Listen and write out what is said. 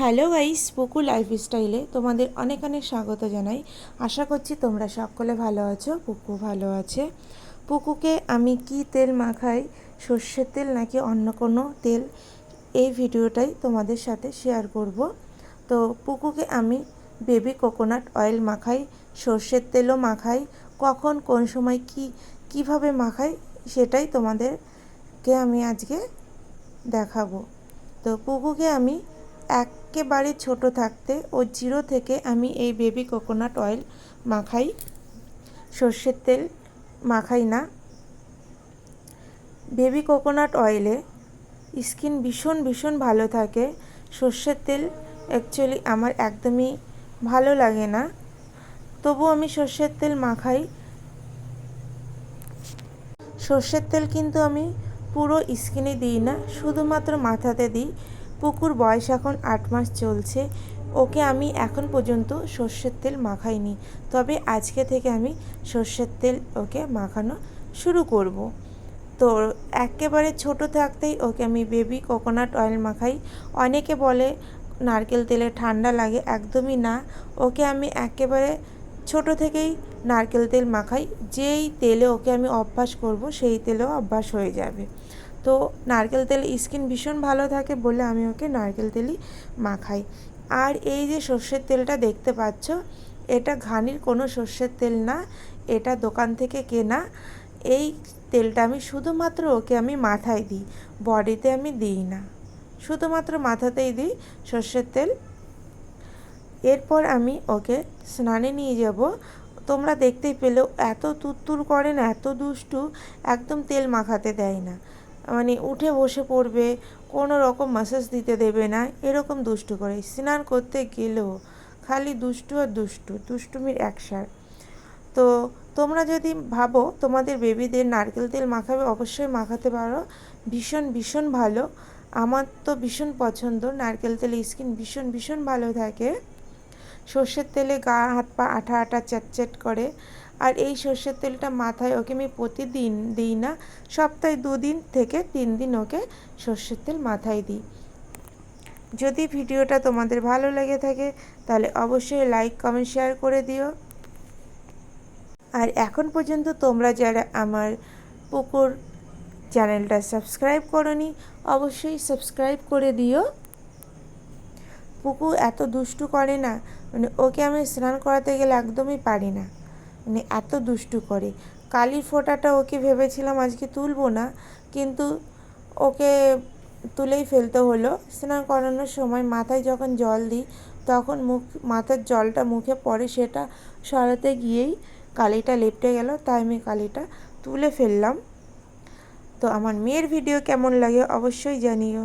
Hello guys পুকু লাইফস্টাইলে তোমাদের অনেক অনেক স্বাগত জানাই। আশা করছি তোমরা সকলে ভালো আছো, পুকু ভালো আছে। পুকুকে আমি কি তেল মাখাই, সর্ষের তেল নাকি অন্য কোনো তেল, এই ভিডিওটাই তোমাদের সাথে শেয়ার করব। তো পুকুকে আমি বেবি কোকোনাট অয়েল মাখাই, সর্ষের তেলও মাখাই, কখন কোন সময় কি, কীভাবে মাখাই সেটাই তোমাদেরকে আমি আজকে দেখাবো। তো পুকুকে আমি একেবারে ছোট থাকতে ও জিরো থেকে আমি এই বেবি কোকোনাট অয়েল মাখাই। সর্ষের তেল মাখাই না। বেবি কোকোনাট অয়েলে স্কিন ভীষণ ভীষণ ভালো থাকে। সর্ষের তেল অ্যাকচুয়ালি আমার একদমই ভালো লাগে না। তবু আমি সর্ষের তেল মাখাই। সর্ষের তেল কিন্তু আমি পুরো স্কিনে দিই না, শুধুমাত্র মাথাতে দিই। পুকুর বয়স এখন আট মাস চলছে। ওকে আমি এখন পর্যন্ত সর্ষের তেল মাখাইনি। তবে আজকে থেকে আমি সর্ষের তেল ওকে মাখানো শুরু করব। তো একেবারে ছোট থাকতেই ওকে আমি বেবি কোকোনাট অয়েল মাখাই। অনেকে বলে নারকেল তেলে ঠান্ডা লাগে, একদমই না। ওকে আমি একেবারে ছোট থেকেই নারকেল তেল মাখাই। যেই তেলে ওকে আমি অভ্যাস করব, সেই তেলেও অভ্যাস হয়ে যাবে। তো নারকেল তেল, স্কিন ভীষণ ভালো থাকে বলে আমি ওকে নারকেল তেলই মাখাই। আর এই যে সর্ষের তেলটা দেখতে পাচ্ছ, এটা ঘানির কোনো সর্ষের তেল না, এটা দোকান থেকে কেনা। এই তেলটা আমি শুধুমাত্র ওকে আমি মাথায় দিই, বডিতে আমি দিই না। শুধুমাত্র মাথাতেই দিই সর্ষের তেল। এরপর আমি ওকে স্নানে নিয়ে যাব। তোমরা দেখতেই পেলেও এত তুত্তুর করে না, এত দুষ্টু, একদম তেল মাখাতে দেয় না। মানে উঠে বসে পড়বে, কোনো রকম মাসাজ দিতে দেবে না, এরকম দুষ্টু করে। স্নান করতে গেলেও খালি দুষ্টু আর দুষ্টু, দুষ্টুমির একসার তো তোমরা যদি ভাবো তোমাদের বেবিদের নারকেল তেল মাখাবে, অবশ্যই মাখাতে পারো। ভীষণ ভীষণ ভালো। আমার তো ভীষণ পছন্দ। নারকেল তেলে স্কিন ভীষণ ভীষণ ভালো থাকে। সর্ষের তেলে গা, হাত পা আঠা আঠা চ্যাট করে। আর এই সর্ষের তেলটা মাথায় ওকে আমি প্রতিদিন দিই না, সপ্তাহে দুদিন থেকে তিন দিন ওকে সর্ষের তেল মাথায় দিই। যদি ভিডিওটা তোমাদের ভালো লেগে থাকে, তাহলে অবশ্যই লাইক কমেন্ট শেয়ার করে দিও। আর এখন পর্যন্ত তোমরা যারা আমার পুকুর চ্যানেলটা সাবস্ক্রাইব করনি, অবশ্যই সাবস্ক্রাইব করে দিও। পুকু এত দুষ্টু করে না মানে ওকে আমি স্নান করাতে গেলে একদমই পারি না মানে এত দুষ্টু করে। কালির ফোঁটাটা ওকে ভেবেছিলাম আজকে তুলবো না, কিন্তু ওকে তুলেই ফেলতে হলো। স্নান করানোর সময় মাথায় যখন জল দিই, তখন মুখ, মাথার জলটা মুখে পড়ে সেটা সরাতে গিয়েই কালিটা লেপটে গেল, তাই আমি কালিটা তুলে ফেললাম। তো আমার মেয়ের ভিডিও কেমন লাগে অবশ্যই জানিও।